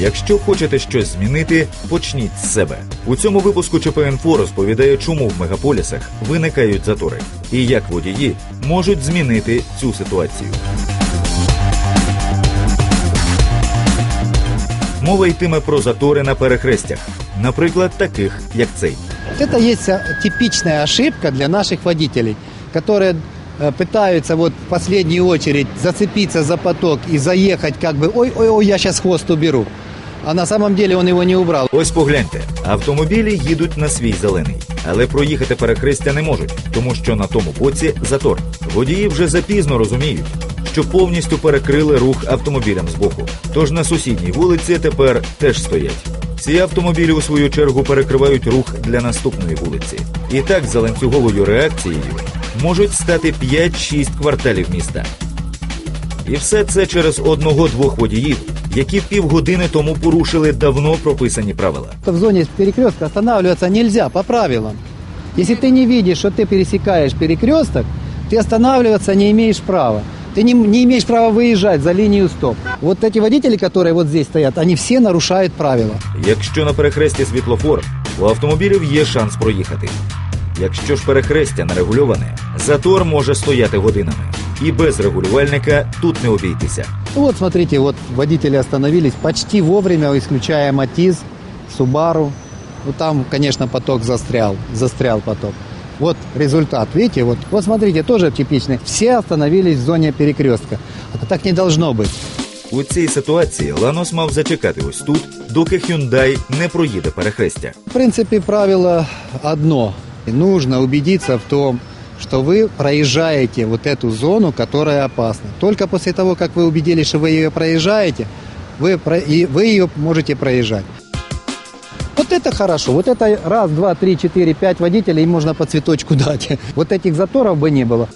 Якщо хочете щось змінити, почніть з себе. У цьому випуску ЧП-інфо розповідає, чому в мегаполісах виникають затори і як водії можуть змінити цю ситуацію. Мова йтиме про затори на перехрестях, наприклад, таких як цей. Вот Это есть а, типичная ошибка для наших водителей, которые э, пытаются вот в последнюю очередь зацепиться за поток и заехать как бы ой-ой-ой, я сейчас хвост уберу. А на самом деле он его не убрал. Ось погляньте, автомобілі їдуть на свій зелений, але проїхати перехрестя не можуть, тому що на тому боці затор. Водії вже запізно розуміють, що повністю перекрили рух автомобілям збоку. Тож на сусідній вулиці тепер теж стоять. Ці автомобілі у свою чергу перекривають рух для наступної вулиці. І так за ланцюговою реакцією можуть стати 5-6 кварталів міста. І все це через одного-двох водіїв, які півгодини тому порушили давно прописані правила. В зоне перекрестка останавливаться нельзя по правилам. Если ты не видишь, что ты пересекаешь перекресток, ты останавливаться не имеешь права. Ты не, не имеешь права выезжать за линию стоп. Вот эти водители, которые вот здесь стоят, они все нарушают правила. Якщо на перехресті світлофор, у автомобілів є шанс проїхати. Якщо ж перехрестя не регульоване, затор може стояти годинами. І без регулювальника тут не обійтися. Ну Вот смотрите, вот водители остановились почти вовремя, исключая Матиз, Субару. Ну там, конечно, поток застрял, застрял поток. Вот результат, видите, вот, вот смотрите, тоже типичный. Все остановились в зоне перекрестка. Это так не должно быть. У цій ситуації Ланос мав зачекати ось тут, доки Hyundai не проїде перехрестя. В принципе, правило одно. Нужно убедиться в том, что вы проезжаете вот эту зону, которая опасна. Только после того, как вы убедились, что вы ее проезжаете, вы, про- и вы ее можете проезжать. Вот это хорошо. Вот это раз, два, три, четыре, пять водителей, им можно по цветочку дать. Вот этих заторов бы не было.